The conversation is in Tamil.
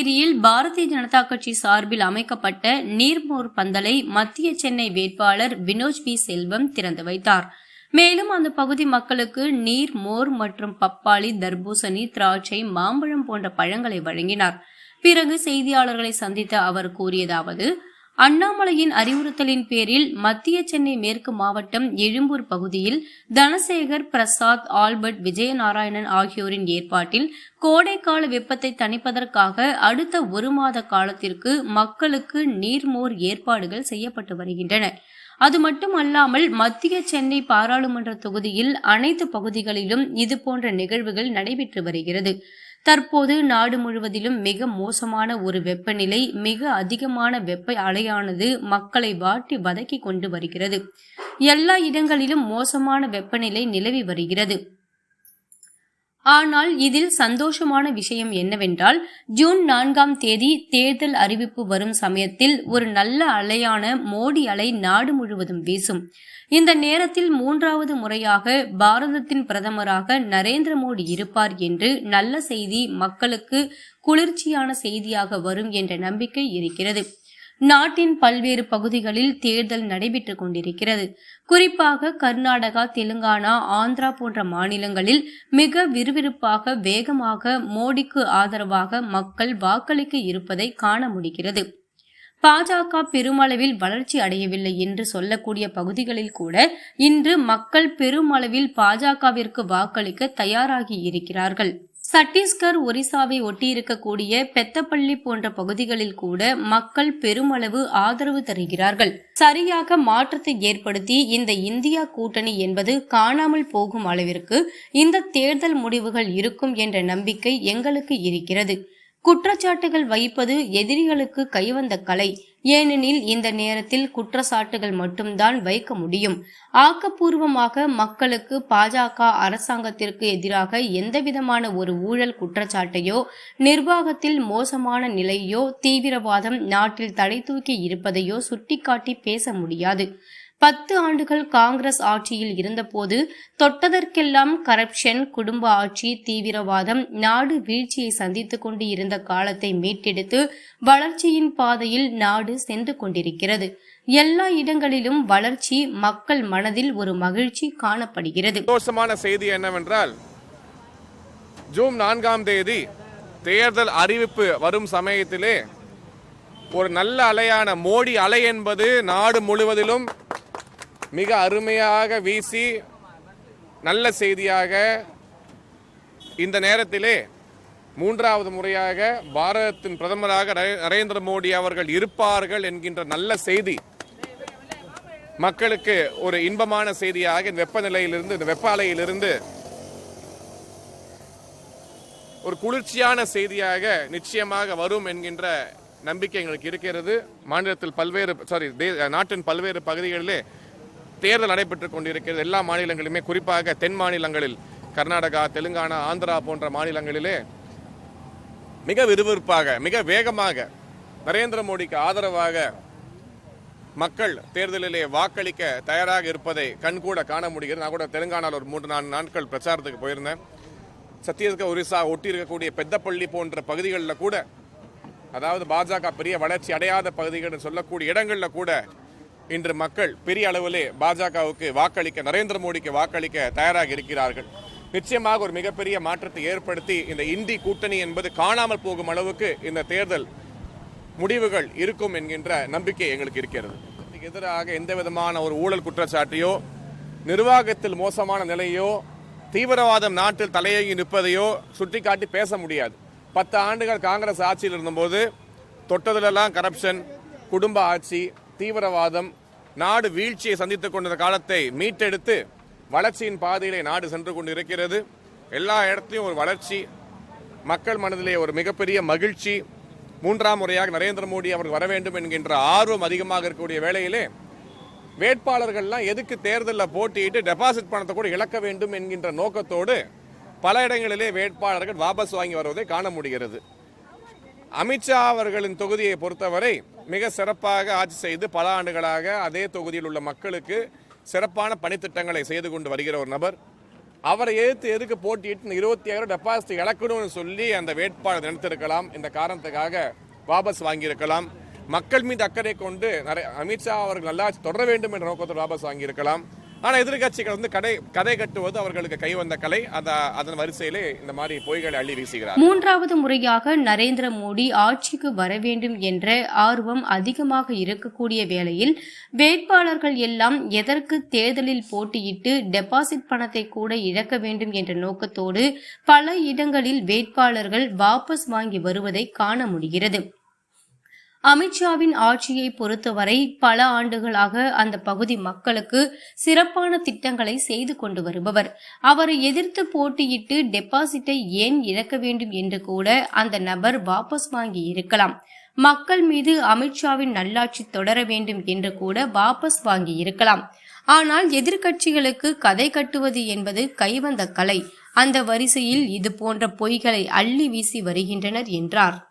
புதுச்சேரியில் பாரதிய ஜனதா கட்சி சார்பில் அமைக்கப்பட்ட நீர்மோர் பந்தலை மத்திய சென்னை வேட்பாளர் வினோஜ் பி. செல்வம் திறந்து வைத்தார். மேலும் அந்த பகுதி மக்களுக்கு நீர் மோர் மற்றும் பப்பாளி தர்பூசணி திராட்சை மாம்பழம் போன்ற பழங்களை வழங்கினார். பிறகு செய்தியாளர்களை சந்தித்த அவர் கூறியதாவது அண்ணாமலையின் அறிவுறுத்தலின் பேரில் மத்திய சென்னை மேற்கு மாவட்டம் எழும்பூர் பகுதியில் தனசேகர் பிரசாத் ஆல்பர்ட் விஜயநாராயணன் ஆகியோரின் ஏற்பாட்டில் கோடைக்கால வெப்பத்தை தணிப்பதற்காக அடுத்த ஒரு மாத காலத்திற்கு மக்களுக்கு நீர்மோர் ஏற்பாடுகள் செய்யப்பட்டு வருகின்றன. அது மட்டுமல்லாமல் மத்திய சென்னை பாராளுமன்ற தொகுதியில் அனைத்து பகுதிகளிலும் இதுபோன்ற நிகழ்வுகள் நடைபெற்று வருகிறது. தற்போது நாடு முழுவதிலும் மிக மோசமான ஒரு வெப்பநிலை மிக அதிகமான வெப்ப அலையானது மக்களை வாட்டி வதக்கி கொண்டு வருகிறது. எல்லா இடங்களிலும் மோசமான வெப்பநிலை நிலவி வருகிறது. ஆனால் இதில் சந்தோஷமான விஷயம் என்னவென்றால் ஜூன் நான்காம் தேதி தேர்தல் அறிவிப்பு வரும் சமயத்தில் ஒரு நல்ல அலையான மோடி அலை நாடு முழுவதும் வீசும். இந்த நேரத்தில் மூன்றாவது முறையாக பாரதத்தின் பிரதமராக நரேந்திர மோடி இருப்பார் என்று நல்ல செய்தி மக்களுக்கு குளிர்ச்சியான செய்தியாக வரும் என்ற நம்பிக்கை இருக்கிறது. நாட்டின் பல்வேறு பகுதிகளில் தேர்தல் நடைபெற்றுக் கொண்டிருக்கிறது. குறிப்பாக கர்நாடகா தெலுங்கானா ஆந்திரா போன்ற மாநிலங்களில் மிக விறுவிறுப்பாக வேகமாக மோடிக்கு ஆதரவாக மக்கள் வாக்களிக்க இருப்பதை காண முடிகிறது. பாஜக பெருமளவில் வளர்ச்சி அடையவில்லை என்று சொல்லக்கூடிய பகுதிகளில் கூட இன்று மக்கள் பெருமளவில் பாஜகவிற்கு வாக்களிக்க தயாராகி இருக்கிறார்கள். சத்தீஸ்கர் ஒரிசாவை ஒட்டியிருக்கக்கூடிய பெத்தப்பள்ளி போன்ற பகுதிகளில் கூட மக்கள் பெருமளவு ஆதரவு தருகிறார்கள். சரியாக மாற்றத்தை ஏற்படுத்தி இந்த இந்தியா கூட்டணி என்பது காணாமல் போகும் அளவிற்கு இந்த தேர்தல் முடிவுகள் இருக்கும் என்ற நம்பிக்கை எங்களுக்கு இருக்கிறது. குற்றச்சாட்டுகள் வைப்பது எதிரிகளுக்கு கைவந்த கலை. ஏனெனில் இந்த நேரத்தில் குற்றச்சாட்டுகள் மட்டும்தான் வைக்க முடியும். ஆக்கப்பூர்வமாக மக்களுக்கு பாஜக அரசாங்கத்திற்கு எதிராக எந்தவிதமான ஒரு ஊழல் குற்றச்சாட்டையோ நிர்வாகத்தில் மோசமான நிலையோ தீவிரவாதம் நாட்டில் தலை தூக்கி இருப்பதையோ சுட்டிக்காட்டி பேச முடியாது. பத்து ஆண்டுகள் காங்கிரஸ் ஆட்சியில் இருந்தபோது தொட்டதற்கெல்லாம் கரப்ஷன் குடும்ப ஆட்சி தீவிரவாதம் நாடு வீழ்ச்சியை சந்தித்துக் கொண்டு இருந்த காலத்தை மீட்டெடுத்து வளர்ச்சியின் பாதையில் நாடு சென்று கொண்டிருக்கிறது. எல்லா இடங்களிலும் வளர்ச்சி மக்கள் மனதில் ஒரு மகிழ்ச்சி காணப்படுகிறது. மோசமான செய்தி என்னவென்றால் ஜூன் நான்காம் தேதி தேர்தல் அறிவிப்பு வரும் சமயத்திலே ஒரு நல்ல அலையான மோடி அலை என்பது நாடு முழுவதிலும் மிக அருமையாக வீசி நல்ல செய்தியாக இந்த நேரத்திலே மூன்றாவது முறையாக பாரதத்தின் பிரதமராக நரே- நரேந்திர மோடி அவர்கள் இருப்பார்கள் என்கின்ற நல்ல செய்தி. மக்களுக்கு ஒரு இன்பமான செய்தியாக இந்த வெப்பநிலையிலிருந்து இந்த வெப்ப அலையிலிருந்து ஒரு குளிர்ச்சியான செய்தியாக நிச்சயமாக வரும் என்கின்ற நம்பிக்கை எங்களுக்கு இருக்கிறது. மாநிலத்தில் பல்வேறு சாரி நாட்டின் பல்வேறு பகுதிகளிலே தேர்தல் நடைபெற்றுக் கொண்டிருக்கிறது. எல்லா மாநிலங்களிலுமே குறிப்பாக தென் மாநிலங்களில் கர்நாடகா தெலுங்கானா ஆந்திரா போன்ற மாநிலங்களிலே மிக விறுவிறுப்பாக மிக வேகமாக நரேந்திர மோடிக்கு ஆதரவாக மக்கள் தேர்தலிலே வாக்களிக்க தயாராக இருப்பதை கண்கூட காண முடிகிறது. நான் கூட தெலுங்கானாவில் ஒரு மூன்று நான்கு நாட்கள் பிரச்சாரத்துக்கு போயிருந்தேன். சத்தீஸ்கர் ஒரிசா ஒட்டி இருக்கக்கூடிய பெத்தப்பள்ளி போன்ற பகுதிகளில் கூட அதாவது பாஜக பெரிய வளர்ச்சி அடையாத பகுதிகள் சொல்லக்கூடிய இடங்களில் கூட இன்று மக்கள் பெரிய அளவிலே பாஜகவுக்கு வாக்களிக்க நரேந்திர மோடிக்கு வாக்களிக்க தயாராக இருக்கிறார்கள். நிச்சயமாக ஒரு மிகப்பெரிய மாற்றத்தை ஏற்படுத்தி இந்த இந்தி கூட்டணி என்பது காணாமல் போகும் அளவுக்கு இந்த தேர்தல் முடிவுகள் இருக்கும் என்கின்ற நம்பிக்கை எங்களுக்கு இருக்கிறது. எதிராக எந்த விதமான ஒரு ஊழல் குற்றச்சாட்டையோ நிர்வாகத்தில் மோசமான நிலையோ தீவிரவாதம் நாட்டில் தலையங்கி நிற்பதையோ சுட்டிக்காட்டி பேச முடியாது. பத்து ஆண்டுகள் காங்கிரஸ் ஆட்சியில் இருந்தபோது தொட்டதிலெல்லாம் கரப்ஷன் குடும்ப ஆட்சி தீவிரவாதம் நாடு வீழ்ச்சியை சந்தித்துக் கொண்டிருந்த காலத்தை மீட்டெடுத்து வளர்ச்சியின் பாதையிலே நாடு சென்று கொண்டு இருக்கிறது எல்லா இடத்துலையும் ஒரு வளர்ச்சி மக்கள் மனதிலே ஒரு மிகப்பெரிய மகிழ்ச்சி. மூன்றாம் முறையாக நரேந்திர மோடி அவர்கள் வர வேண்டும் என்கின்ற ஆர்வம் அதிகமாக இருக்கக்கூடிய வேளையிலே வேட்பாளர்கள்லாம் எதுக்கு தேர்தலில் போட்டியிட்டு டெபாசிட் பணத்தை கூட இழக்க வேண்டும் என்கின்ற நோக்கத்தோடு பல இடங்களிலே வேட்பாளர்கள் வாபஸ் வாங்கி வருவதை காண முடிகிறது. அமித்ஷா அவர்களின் தொகுதியை பொறுத்தவரை மிக சிறப்பாக ஆட்சி செய்து பல ஆண்டுகளாக அதே தொகுதியில் உள்ள மக்களுக்கு சிறப்பான பணித்திட்டங்களை செய்து கொண்டு வருகிற ஒரு நபர். அவரை எதிர்த்து எதுக்கு போட்டியிட்டு இருபத்தி ஆயிரம் டெபாசிட் இழக்கணும்னு சொல்லி அந்த வேட்பாளர் நினைத்திருக்கலாம். இந்த காரணத்துக்காக வாபஸ் வாங்கியிருக்கலாம். மக்கள் மீது அக்கறை கொண்டு நிறைய அமித்ஷா அவர்கள் நல்லாட்சி தொடர வேண்டும் என்ற நோக்கத்தில் வாபஸ் வாங்கியிருக்கலாம். ஆனால் எதிர்க்கட்சிகள் வந்து கடை கதை கட்டுவது அவர்களுக்கு கை வந்த கலை. அந்த அதன் வரிசையிலே இந்த மாதிரி பொய்களை அள்ளி வீசுகிறார் மூன்றாவது முறையாக நரேந்திர மோடி ஆட்சிக்கு வர வேண்டும் என்ற ஆர்வம் அதிகமாக இருக்கக்கூடிய வேளையில் வேட்பாளர்கள் எல்லாம் எதற்கு தேர்தலில் போட்டியிட்டு டெபாசிட் பணத்தை கூட இழக்க வேண்டும் என்ற நோக்கத்தோடு பல இடங்களில் வேட்பாளர்கள் வாபஸ் வாங்கி வருவதை காண முடிகிறது. அமித்ஷாவின் ஆட்சியை பொறுத்தவரை பல ஆண்டுகளாக அந்த பகுதி மக்களுக்கு சிறப்பான திட்டங்களை செய்து கொண்டு வருபவர். அவரை எதிர்த்து போட்டியிட்டு டெபாசிட்டை ஏன் இழக்க வேண்டும் என்று கூட அந்த நபர் வாபஸ் வாங்கி இருக்கலாம். மக்கள் மீது அமித்ஷாவின் நல்லாட்சி தொடர வேண்டும் என்று கூட வாபஸ் வாங்கி இருக்கலாம். ஆனால் எதிர்க்கட்சிகளுக்கு கதை கட்டுவது என்பது கைவந்த கலை. அந்த வரிசையில் இது போன்ற பொய்களை அள்ளி வீசி வருகின்றனர் என்றார்.